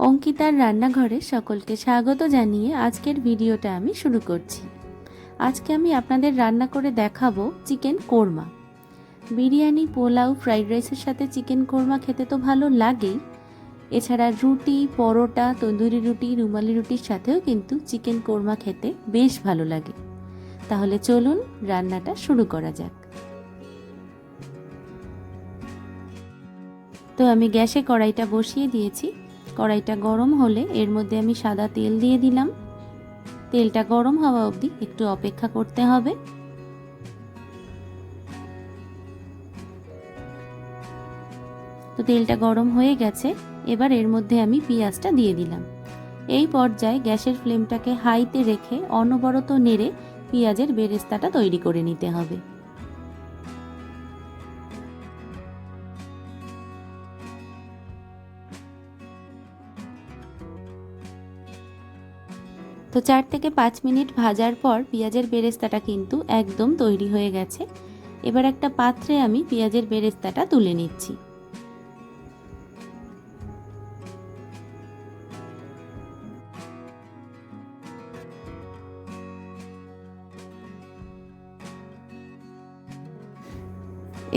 অঙ্কিতার রান্নাঘরে সকলকে স্বাগত জানিয়ে আজকের ভিডিওটা আমি শুরু করছি। আজকে আমি আপনাদের রান্না করে দেখাবো চিকেন কোরমা। বিরিয়ানি, পোলাও, ফ্রাইড রাইসের সাথে চিকেন কোরমা খেতে তো ভালো লাগেই। এছাড়া রুটি, পরোটা, তন্দুরি রুটি, রুমালি রুটির সাথেও কিন্তু চিকেন কোরমা খেতে বেশ ভালো লাগে। তাহলে চলুন রান্নাটা শুরু করা যাক। তো আমি গ্যাসে কড়াইটা বসিয়ে দিয়েছি। কড়াইটা গরম হলে এর মধ্যে আমি সাদা তেল দিয়ে দিলাম। তেলটা গরম হওয়া অবধি একটু অপেক্ষা করতে হবে। তো তেলটা গরম হয়ে গেছে, এবার এর মধ্যে আমি পেঁয়াজটা দিয়ে দিলাম। এই পর্যায়ে গ্যাসের ফ্লেমটাকে হাইতে রেখে অনবরত নেড়ে পেঁয়াজের বেরেস্তাটা তৈরি করে নিতে হবে। তো চার থেকে পাঁচ মিনিট ভাজার পর পেঁয়াজের বেরেস্তাটা কিন্তু একদম তৈরি হয়ে গেছে। এবার একটা পাত্রে আমি পেঁয়াজের বেরেস্তাটা তুলে নিচ্ছি।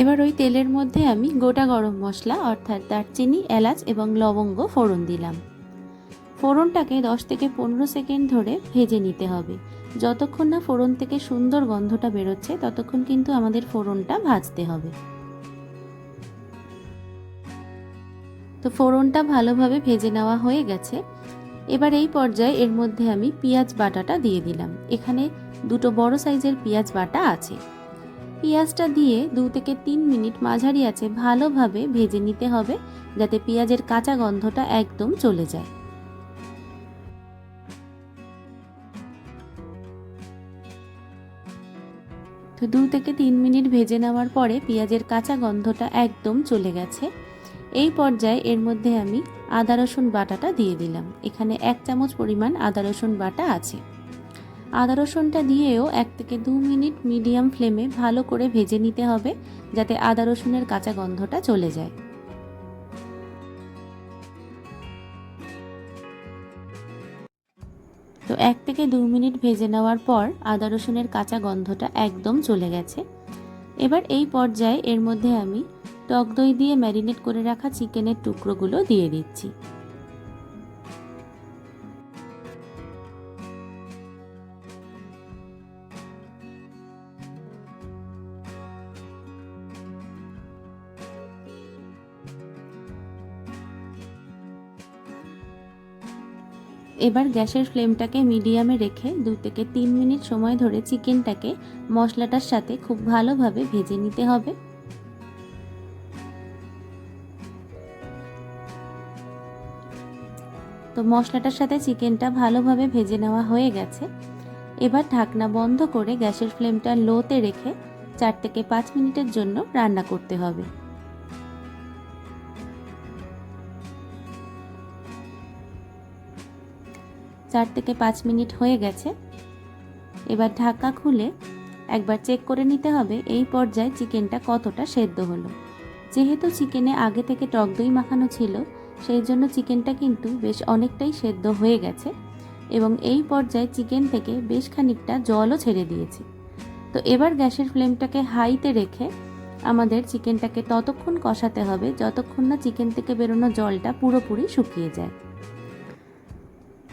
এবার ওই তেলের মধ্যে আমি গোটা গরম মশলা, অর্থাৎ দারচিনি, এলাচ এবং লবঙ্গ ফোড়ন দিলাম। ফোড়নটাকে 10 থেকে পনেরো সেকেন্ড ধরে ভেজে নিতে হবে। যতক্ষণ না ফোড়ন থেকে সুন্দর গন্ধটা বেরোচ্ছে, ততক্ষণ কিন্তু আমাদের ফোড়নটা ভাজতে হবে। তো ফোড়নটা ভালোভাবে ভেজে নেওয়া হয়ে গেছে। এবার এই পর্যায়ে এর মধ্যে আমি পেঁয়াজ বাটাটা দিয়ে দিলাম। এখানে দুটো বড় সাইজের পেঁয়াজ বাটা আছে। পেঁয়াজটা দিয়ে দু থেকে তিন মিনিট মাঝারি আছে ভালোভাবে ভেজে নিতে হবে, যাতে পেঁয়াজের কাঁচা গন্ধটা একদম চলে যায়। দু থেকে তিন মিনিট ভেজে নেওয়ার পরে পেঁয়াজের কাঁচা গন্ধটা একদম চলে গেছে। এই পর্যায়ে এর মধ্যে আমি আদা, রসুন বাটাটা দিয়ে দিলাম। এখানে এক চামচ পরিমাণ আদা, রসুন বাটা আছে। আদা, রসুনটা দিয়েও এক থেকে দু মিনিট মিডিয়াম ফ্লেমে ভালো করে ভেজে নিতে হবে, যাতে আদা, রসুনের কাঁচা গন্ধটা চলে যায়। তো এক থেকে দু মিনিট ভেজে নেওয়ার পর আদা রসুনের কাঁচা গন্ধটা একদম চলে গেছে। এবার এই পর্যায়ে এর মধ্যে আমি টক দই দিয়ে ম্যারিনেট করে রাখা চিকেনের টুকরোগুলো দিয়ে দিচ্ছি। এবার গ্যাসের ফ্লেমটাকে মিডিয়ামে রেখে দু থেকে তিন মিনিট সময় ধরে চিকেনটাকে মশলাটার সাথে খুব ভালোভাবে ভেজে নিতে হবে। তো মশলাটার সাথে চিকেনটা ভালোভাবে ভেজে নেওয়া হয়ে গেছে। এবার ঢাকনা বন্ধ করে গ্যাসের ফ্লেমটা লোতে রেখে চার থেকে পাঁচ মিনিটের জন্য রান্না করতে হবে। চার থেকে পাঁচ মিনিট হয়ে গেছে। এবার ঢাকা খুলে একবার চেক করে নিতে হবে এই পর্যায়ে চিকেনটা কতটা সেদ্ধ হলো। যেহেতু চিকেনে আগে থেকে টক দই মাখানো ছিল, সেই জন্য চিকেনটা কিন্তু বেশ অনেকটাই সেদ্ধ হয়ে গেছে এবং এই পর্যায়ে চিকেন থেকে বেশ খানিকটা জলও ছেড়ে দিয়েছে। তো এবার গ্যাসের ফ্লেমটাকে হাইতে রেখে আমাদের চিকেনটাকে ততক্ষণ কষাতে হবে যতক্ষণ না চিকেন থেকে বেরোনো জলটা পুরোপুরি শুকিয়ে যায়।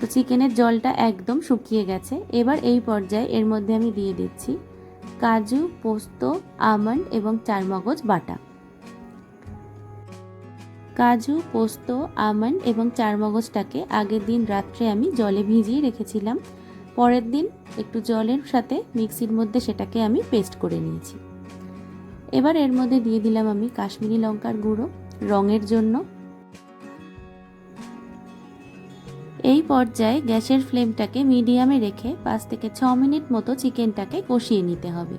তো চিকেনের জলটা একদম শুকিয়ে গেছে। এবার এই পর্যায়ে এর মধ্যে আমি দিয়ে দিচ্ছি কাজু, পোস্ত, আমন্ড এবং চারমগজ বাটা। কাজু, পোস্ত, আমন্ড এবং চারমগজটাকে আগের দিন রাত্রে আমি জলে ভিজিয়ে রেখেছিলাম। পরের দিন একটু জলের সাথে মিক্সির মধ্যে সেটাকে আমি পেস্ট করে নিয়েছি। এবার এর মধ্যে দিয়ে দিলাম আমি কাশ্মীরি লঙ্কার গুঁড়ো। রঙের জন্য এই পর্যায়ে গ্যাসের ফ্লেমটাকে মিডিয়ামে রেখে পাঁচ থেকে ছ মিনিট মতো চিকেনটাকে কষিয়ে নিতে হবে।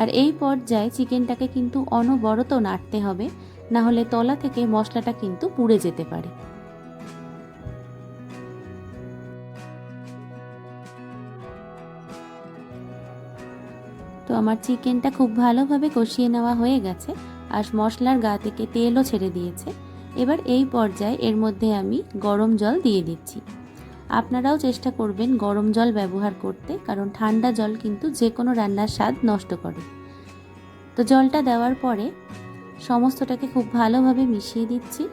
আর এই পর্যায়ে চিকেনটাকে কিন্তু অনবরত নাড়তে হবে, না হলে তলা থেকে মশলাটা কিন্তু পুড়ে যেতে পারে। তো আমার চিকেনটা খুব ভালোভাবে কষিয়ে নেওয়া হয়ে গেছে, আর মশলার গা থেকে তেলও ছেড়ে দিয়েছে। এবার এই পর্যায়ে এর মধ্যে আমি গরম জল দিয়ে দিচ্ছি। আপনারাও চেষ্টা করবেন গরম জল ব্যবহার করতে, কারণ ঠান্ডা জল কিন্তু যে কোনো রান্নার স্বাদ নষ্ট করে। তো জলটা দেওয়ার পরে সমস্তটাকে খুব ভালোভাবে মিশিয়ে দিচ্ছি।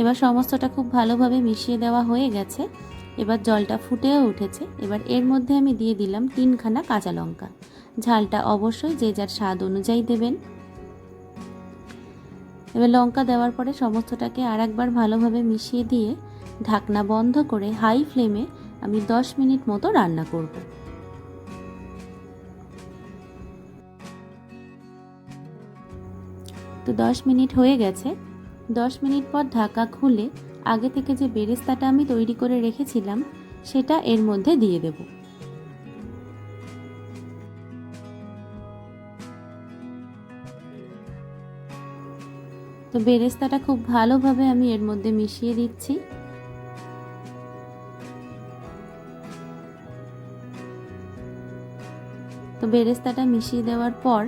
এবার সমস্তটা খুব ভালোভাবে মিশিয়ে দেওয়া হয়ে গেছে। এবার জলটা ফুটেও উঠেছে। এবার এর মধ্যে আমি দিয়ে দিলাম তিনখানা কাঁচা লঙ্কা। ঝালটা অবশ্যই যে যার স্বাদ অনুযায়ী দেবেন। এবার লঙ্কা দেওয়ার পরে সমস্তটাকে আর একবার ভালোভাবে মিশিয়ে দিয়ে ঢাকনা বন্ধ করে হাই ফ্লেমে আমি 10 মিনিট মতো রান্না করব। তো 10 মিনিট হয়ে গেছে। 10 মিনিট পর ঢাকা খুলে আগে থেকে যে বেরেস্তাটা আমি তৈরি করে রেখেছিলাম, সেটা এর মধ্যে দিয়ে দেব। তো বেরেস্তাটা খুব ভালোভাবে আমি এর মধ্যে মিশিয়ে দিচ্ছি। তো বেরেস্তাটা মিশিয়ে দেওয়ার পর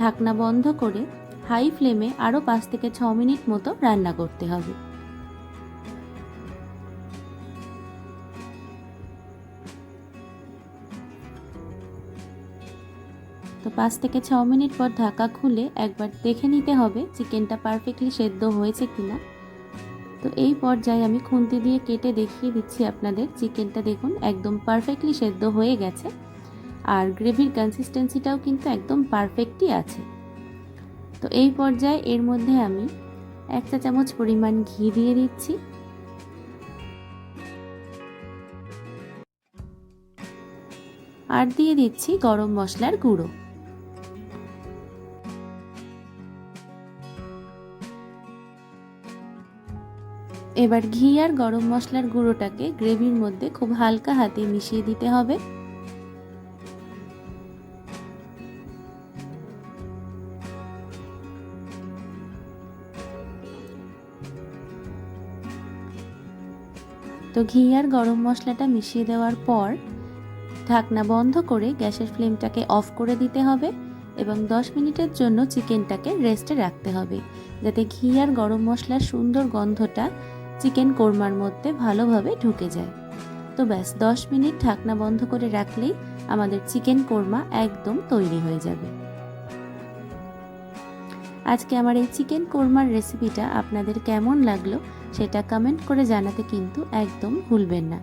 ঢাকনা বন্ধ করে হাই ফ্লেমে আরও পাঁচ থেকে ছ মিনিট মতো রান্না করতে হবে। পাঁচ থেকে ছ মিনিট পর ঢাকা খুলে একবার দেখে নিতে হবে চিকেনটা পারফেক্টলি সেদ্ধ হয়েছে কিনা। তো এই পর্যায়ে আমি খুন্তি দিয়ে কেটে দেখিয়ে দিচ্ছি আপনাদের, চিকেনটা দেখুন একদম পারফেক্টলি সেদ্ধ হয়ে গেছে। আর গ্রেভির কনসিস্টেন্সিটাও কিন্তু একদম পারফেক্টই আছে। তো এই পর্যায়ে এর মধ্যে আমি এক চা চামচ পরিমাণ ঘি দিয়ে দিচ্ছি। আর দিয়ে দিচ্ছি গরম মশলার গুঁড়ো। এবার ঘি আর গরম মশলার গুঁড়োটাকে গ্রেভির মধ্যে খুব হালকা হাতে মিশিয়ে দিতে হবে। তো ঘি আর গরম মশলাটা মিশিয়ে দেওয়ার পর ঢাকনা বন্ধ করে গ্যাসের ফ্লেমটাকে অফ করে দিতে হবে এবং 10 মিনিটের জন্য চিকেনটাকে রেস্টে রাখতে হবে, যাতে ঘি আর গরম মশলার সুন্দর গন্ধটা চিকেন কোরমার মধ্যে ভালোভাবে ঢুকে যায়। তো ব্যাস 10 মিনিট ঢাকনা বন্ধ করে রাখলেই আমাদের চিকেন কোরমা একদম তৈরি হয়ে যাবে। আজকে আমার এই চিকেন কোরমার রেসিপিটা আপনাদের কেমন লাগল সেটা কমেন্ট করে জানাতে কিন্তু একদম ভুলবেন না।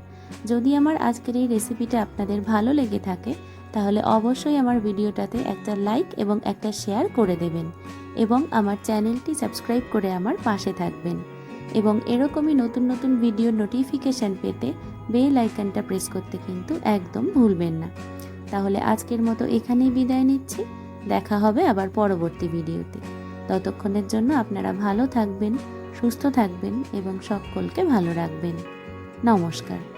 যদি আমার আজকের এই রেসিপিটা আপনাদের ভালো লেগে থাকে, তাহলে অবশ্যই আমার ভিডিওটাতে একটা লাইক এবং একটা শেয়ার করে দেবেন এবং আমার চ্যানেলটি সাবস্ক্রাইব করে আমার পাশে থাকবেন। এবং এরকমই নতুন নতুন ভিডিও নোটিফিকেশান পেতে বেল আইকনটা প্রেস করতে কিন্তু একদম ভুলবেন না। তাহলে আজকের মতো এখানেই বিদায় নিচ্ছি। দেখা হবে আবার পরবর্তী ভিডিওতে ততক্ষণের জন্য আপনারা ভালো থাকবেন, সুস্থ থাকবেন এবং সকলকে ভালো রাখবেন। নমস্কার।